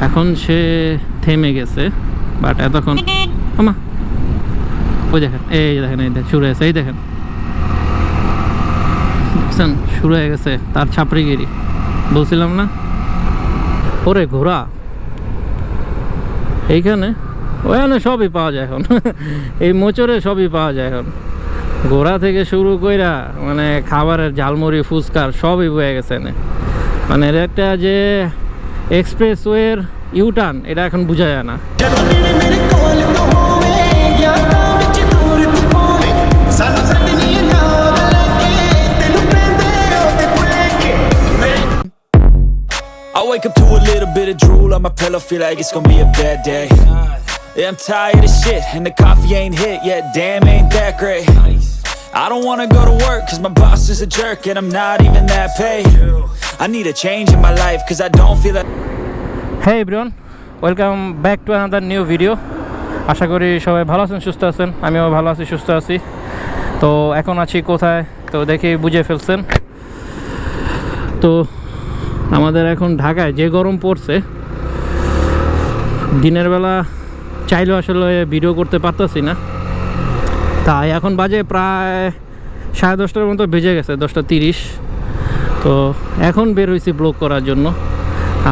এখন সে থেমে গেছে বাট এতক্ষণ আমা ওই দেখেন, এই দেখেন এই দেখেন, শুরু হয়েছে, এই দেখেন। দেখছেন, শুরু হয়ে গেছে তার ছাপড়িগিরি। বলছিলাম না? ওরে ঘোড়া। এইখানে? ওখানে সবই পাওয়া যায় এখন। এই মোচরে সবই পাওয়া যায় এখন। ঘোড়া থেকে শুরু কইরা মানে খাবারের ঝালমুড়ি, ফুচকার সবই বয়ে গেছে মানে এর একটা যে এক্সপ্রেসওয়ের ইউটার্ন এটা এখন বোঝা যায় না I wake up to a little bit of drool on my pillow, feel like it's gonna be a bad day. Yeah, I'm tired of shit, and the coffee ain't hit yet, damn, ain't that great. I don't wanna go to work, cause my boss is a jerk, and I'm not even that paid. I need a change in my life, cause I don't feel like. হ্যাঁ everyone welcome back to another new video আশা করি সবাই ভালো আছেন সুস্থ আছেন। আমিও ভালো আছি সুস্থ আছি। তো এখন আছি কোথায়? তো দেখে বুঝে ফেলছেন। তো আমাদের এখন ঢাকায় যে গরম পড়ছে দিনের বেলা চাইলেও আসলে ভিডিও করতে পারতেছি না। তাই এখন বাজে প্রায় সাড়ে দশটার মতো বেজে গেছে দশটা তিরিশ। তো এখন বের হয়েছি ব্লগ করার জন্য।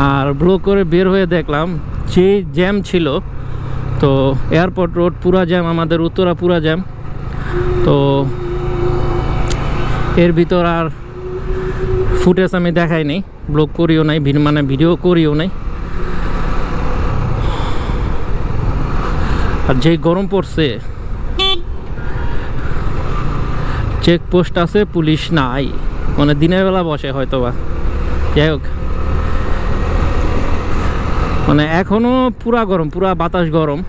আর ব্লগ করে বের হয়ে দেখলাম যে জ্যাম ছিল, তো এয়ারপোর্ট রোড পুরা জ্যাম আমাদের উত্তরা পুরা জ্যাম তো এর ভিতর আর ফুটেজ আমি দেখাই নাই ব্লগ করিও নাই মানে ভিডিও করিও নাই। আর যেই গরম পড়ছে চেকপোস্ট আছে, পুলিশ নাই। মানে দিনের বেলা বসে হয়তো বা যাই হোক। মানে এখনও পুরা গরম, পুরা বাতাস গরম।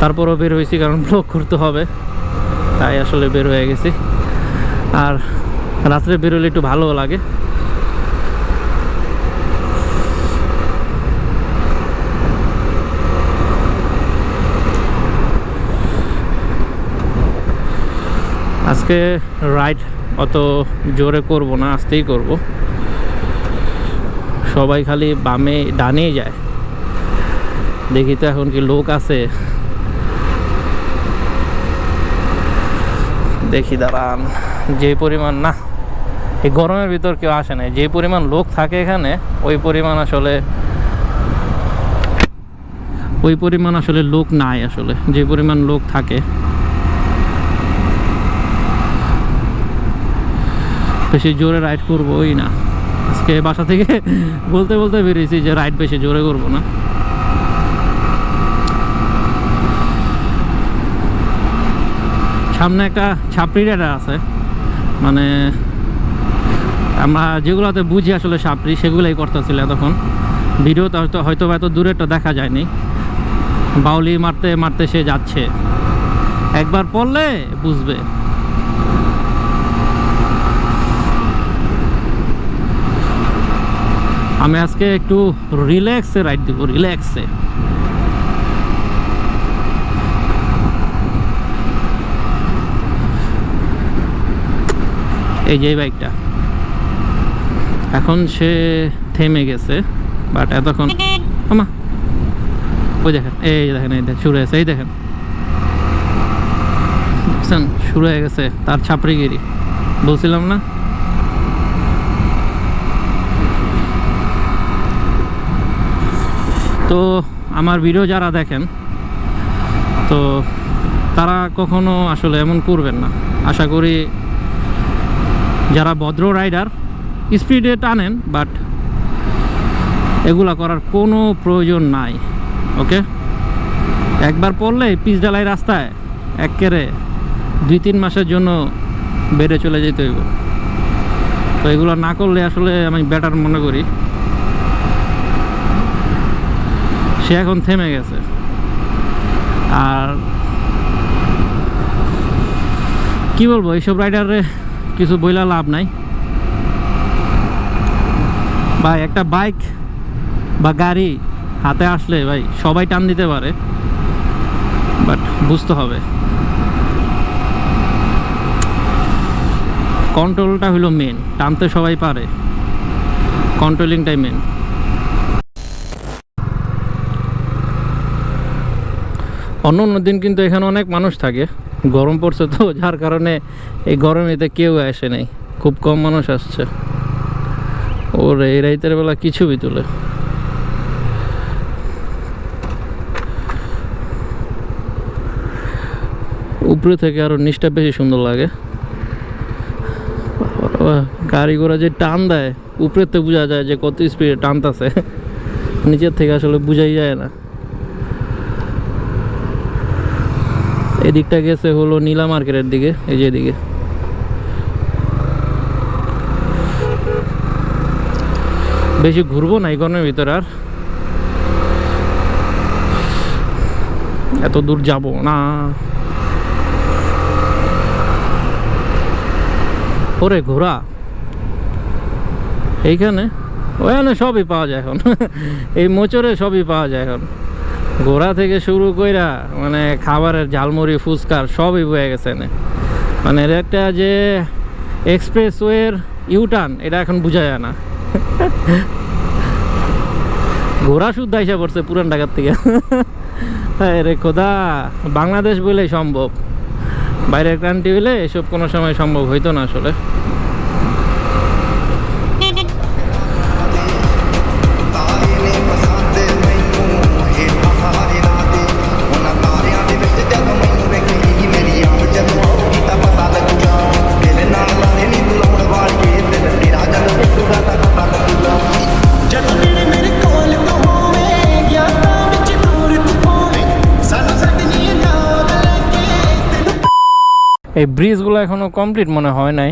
তারপরও বের হয়েছি কারণ ব্লক করতে হবে। তাই আসলে বের হয়ে গেছি। আর রাত্রে বেরোলে একটু ভালো লাগে। আজকে রাইড অত জোরে করব না, আস্তেই করব। সবাই খালি বামে ডানেই যায়। দেখি তো এখন কি লোক আছে। দেখি দাঁড়ান, যে পরিমাণ না, এই গরমের ভিতর কেউ আসে না যে পরিমাণ লোক থাকে এখানে, ওই পরিমাণ আসলে, ওই পরিমাণ আসলে লোক নাই আসলে। যে পরিমাণ লোক থাকে। বেশি জোরে রাইড করব ওই না। আজকে বাসা থেকে বলতে বলতে বেরিয়েছি যে রাইড বেশি জোরে করব না। সামনে একটা ছাপড়ি রাইডার আছে। মানে আমরা যেগুলোতে বুঝি আসলে সাপড়ি সেগুলোই করতেছিল এতক্ষণ। ভিডিওতে হয়তো হয়তো এত দূরেরটা দেখা যায়নি। বাউলি মারতে মারতে সে যাচ্ছে। একবার পড়লে বুঝবে। আমি আজকে একটু রিল্যাক্সে রাইড দিব রিল্যাক্সে এই যে বাইকটা এখন সে থেমে গেছে বাট এতক্ষণ আমা ওই দেখেন, এই দেখেন এই দেখেন, শুরু হয়েছে, এই দেখেন। শুরু হয়ে গেছে, তার ছাপড়িগিরি। বলছিলাম না? তো আমার ভিডিও যারা দেখেন, তো তারা কখনো আসলে এমন করবেন না। আশা করি যারা ভদ্র রাইডার, স্পিডে টানেন, বাট এগুলা করার কোনো প্রয়োজন নাই, ওকে? একবার পড়লে পিচ ডালাই রাস্তায় একেরে দুই তিন মাসের জন্য বেড়ে চলে যেতে হইব। তো এগুলো না করলে আসলে আমি বেটার মনে করি। সে এখন থেমে গেছে। আর কি বলব, এইসব রাইডারে কিছু বইলা লাভ নাই। ভাই, একটা বাইক বা গাড়ি হাতে আসলে ভাই সবাই টান দিতে পারে, বাট বুঝতে হবে। কন্ট্রোলটা হলো মেন টানতে সবাই পারে। কন্ট্রোলিংটাই মেন অন্য অন্য দিন কিন্তু এখানে অনেক মানুষ থাকে। গরম পড়ছে তো, যার কারণে এই গরমেতে কেউ আসে নাই। খুব কম মানুষ আসছে। ওর এই রাইতের বেলা কি ছবি তুলে? উপরে থেকে আরও নিচটা বেশি সুন্দর লাগে। গাড়ি ঘোড়া যে টান দেয় উপরের তো বোঝা যায় যে কত স্পিডে টানতাছে। নিচের থেকে আসলে বোঝাই যায় না। এদিকটা গেছে হলো নীলা মার্কেটের দিকে, এই যে এদিকে। বেশি ঘুরবো না এই ভিতরে আর। এত দূর যাব না। ওরে ঘোরা এইখানে? ওখানে সবই পাওয়া যায় এখন। এই মোচরে সবই পাওয়া যায় এখন। ঘোড়া থেকে শুরু কইরা মানে খাবারের ঝালমুড়ি, ফুচকার সবই বয়ে গেছে মানে এর একটা যে এক্সপ্রেস ওয়ের ইউটার্ন, এটা এখন বোঝা যায় না ঘোড়া শুদ্ধ হিসাব পড়ছে পুরান ঢাকার থেকে। হ্যাঁ রে খোদা, বাংলাদেশ বলেই সম্ভব। বাইরের কান্ট্রি হলে এসব কোনো সময় সম্ভব হইতো না আসলে। এই ব্রিজগুলো এখনও কমপ্লিট মনে হয় নাই।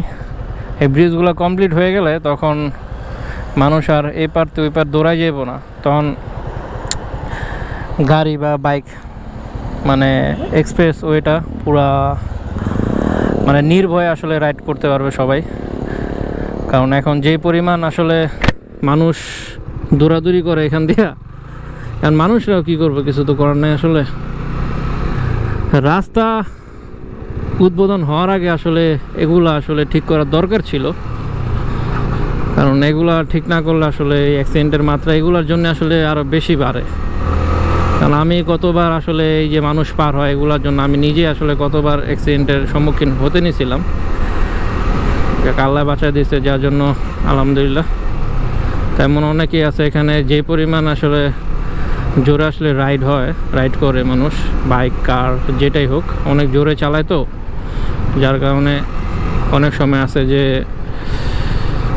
এই ব্রিজগুলো কমপ্লিট হয়ে গেলে তখন মানুষ আর এই পার তো ওই পার দৌড়াই যাব না। তখন গাড়ি বা বাইক মানে এক্সপ্রেস ওয়েটা পুরা মানে নির্ভয়ে আসলে রাইড করতে পারবে সবাই। কারণ এখন যে পরিমাণ আসলে মানুষ দৌড়াদৌড়ি করে এখান দিয়ে কারণ মানুষরাও কী করবে কিছু তো করার নেই আসলে। রাস্তা উদ্বোধন হওয়ার আগে আসলে এগুলো আসলে ঠিক করার দরকার ছিল। কারণ এগুলা ঠিক না করলে আসলে এই অ্যাক্সিডেন্টের মাত্রা এগুলোর জন্য আসলে আরও বেশি বাড়ে। কারণ আমি কতবার আসলে এই যে মানুষ পার হয় এগুলোর জন্য আমি নিজে আসলে কতবার অ্যাক্সিডেন্টের সম্মুখীন হতে নিয়েছিলাম। যাকে, আল্লাহ বাঁচায় দিয়েছে, যার জন্য আলহামদুলিল্লাহ। তেমন অনেকেই আছে এখানে যে পরিমাণ আসলে জোরে আসলে রাইড হয় রাইড করে মানুষ বাইক কার যেটাই হোক, অনেক জোরে চালায় তো। যার কারণে অনেক সময় আছে যে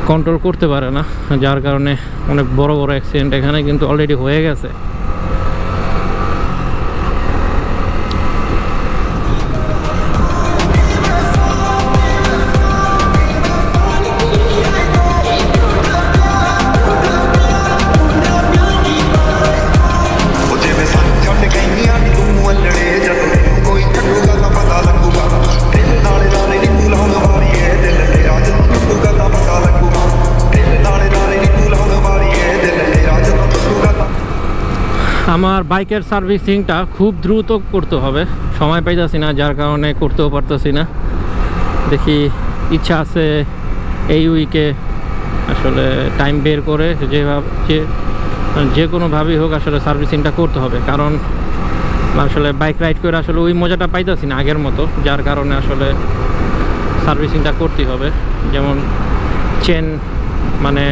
কন্ট্রোল করতে পারে না, যার কারণে অনেক বড় বড় অ্যাক্সিডেন্ট এখানে কিন্তু অলরেডি হয়ে গেছে। বাইকের সার্ভিসিংটা খুব দ্রুত করতে হবে। সময় পাইতেছি না, যার কারণে করতেও পারতেছি না। দেখি ইচ্ছা আছে এই উইকে আসলে টাইম বের করে যেভাবে যে মানে যে কোনোভাবেই হোক আসলে সার্ভিসিংটা করতে হবে। কারণ আসলে বাইক রাইড করে আসলে ওই মজাটা পাইতেছি না আগের মতো, যার কারণে আসলে সার্ভিসিংটা করতেই হবে। যেমন চেন মানে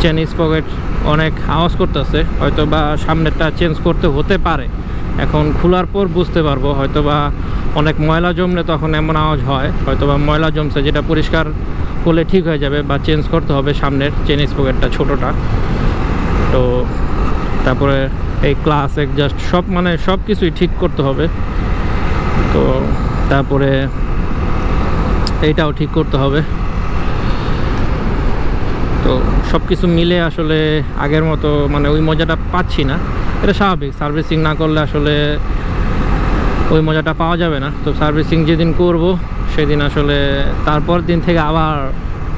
চেন স্পকেট অনেক আওয়াজ করতেছে হয়তো বা সামনেরটা চেঞ্জ করতে হতে পারে। এখন খোলার পর বুঝতে পারব হয়তো বা অনেক ময়লা জমলে তখন এমন আওয়াজ হয় হয়তো বা ময়লা জমছে, যেটা পরিষ্কার করলে ঠিক হয়ে যাবে বা চেঞ্জ করতে হবে সামনের চেন স্পকেটটা ছোটোটা। তো তারপরে এই ক্লাস জাস্ট সব মানে সব কিছুই ঠিক করতে হবে। তো তারপরে এইটাও ঠিক করতে হবে। তো সব কিছু মিলে আসলে আগের মতো মানে ওই মজাটা পাচ্ছি না। এটা স্বাভাবিক, সার্ভিসিং না করলে আসলে ওই মজাটা পাওয়া যাবে না। তো সার্ভিসিং যেদিন করব, সেদিন আসলে তারপর দিন থেকে আবার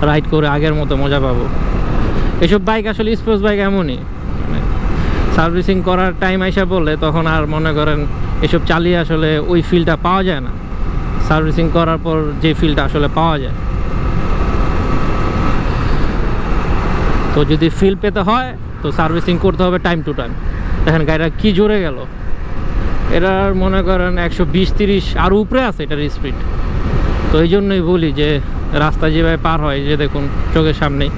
রাইড করে আগের মতো মজা পাবো। এসব বাইক আসলে স্পোর্টস বাইক এমনই। মানে সার্ভিসিং করার টাইম আইসা বললে তখন আর মনে করেন এসব চালিয়ে আসলে ওই ফিলটা পাওয়া যায় না। সার্ভিসিং করার পর যে ফিলটা আসলে পাওয়া যায়। তো যদি ফিল পেতে হয়, তো সার্ভিসিং করতে হবে টাইম টু টাইম দেখেন গাড়িটা কি জোরে গেল। এটার মনে করেন একশো বিশ, তিরিশ, আর উপরে আছে এটার স্পিড তো এই জন্যই বলি যে, রাস্তা যেভাবে পার হয়, যে দেখুন চোখের সামনেই।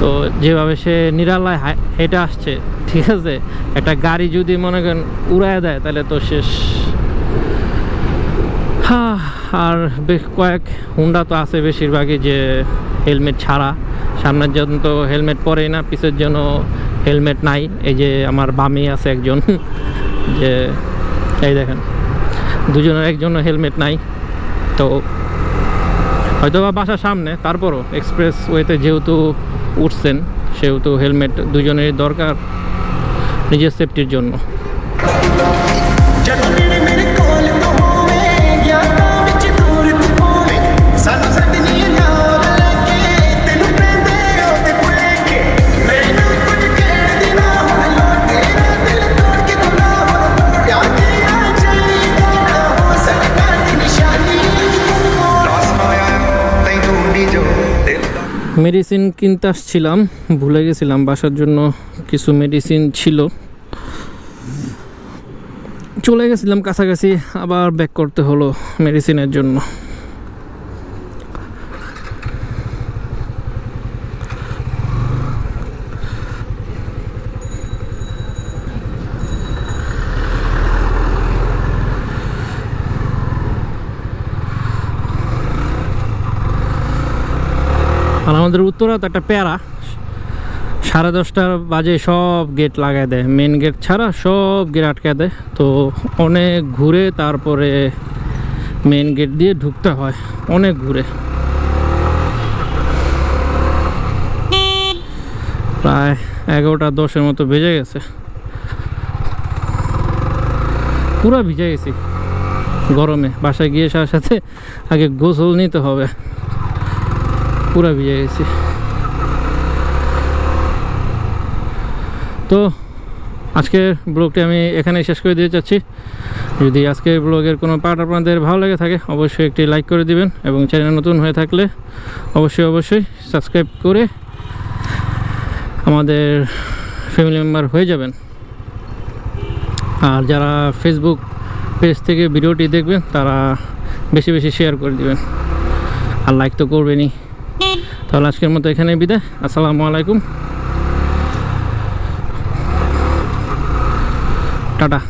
তো যেভাবে সে নিরালায় হেঁটে আসছে, ঠিক আছে? একটা গাড়ি যদি মনে করেন উড়ায় দেয়, তাহলে তো শেষ। হ্যাঁ আর বেশ কয়েক হুন্ডা তো আছে বেশিরভাগই যে হেলমেট ছাড়া। সামনের জন্য তো হেলমেট পরেই না, পিছের জন্য হেলমেট নাই। এই যে আমার বামে আছে একজন, যে এই দেখেন, দুজনের একজনও হেলমেট নাই। তো হয়তো বা বাসার সামনে, তারপরও এক্সপ্রেস ওয়েতে যেহেতু উঠছেন, সেহেতু হেলমেট দুজনের দরকার নিজের সেফটির জন্য। মেডিসিন কিনতে আসছিলাম, ভুলে গেছিলাম বাসার জন্য কিছু মেডিসিন ছিল। চলে গেছিলাম কাছাকাছি, আবার ব্যাক করতে হলো মেডিসিনের জন্য। আমাদের উত্তরা তো একটা প্যারা। সাড়ে দশটার বাজে সব গেট লাগাই দেয়। মেন গেট ছাড়া সব গেট আটকে দেয়। তো অনেক ঘুরে তারপরে মেন গেট দিয়ে ঢুকতে হয়। অনেক ঘুরে। প্রায় এগারোটা দশের মতো বেজে গেছে। পুরো ভিজে গেছি। গরমে। বাসায় গিয়ে সাথে সাথে আগে গোসল নিতে হবে। পুরা ভিজে গেছি। তো আজকের ব্লগটি আমি এখানে শেষ করে দিতে চাচ্ছি। যদি আজকের ব্লগের কোনো পার্ট আপনাদের ভালো লেগে থাকে, অবশ্যই একটি লাইক করে দিবেন এবং চ্যানেল নতুন হয়ে থাকলে অবশ্যই অবশ্যই সাবস্ক্রাইব করে আমাদের ফ্যামিলি মেম্বার হয়ে যাবেন। আর যারা ফেসবুক পেজ থেকে ভিডিওটি দেখবেন, তারা বেশি বেশি শেয়ার করে দিবেন। আর লাইক তো করবেনই। তাহলে আজকের মতো এখানে বিদায়। আসসালামু আলাইকুম। টাটা।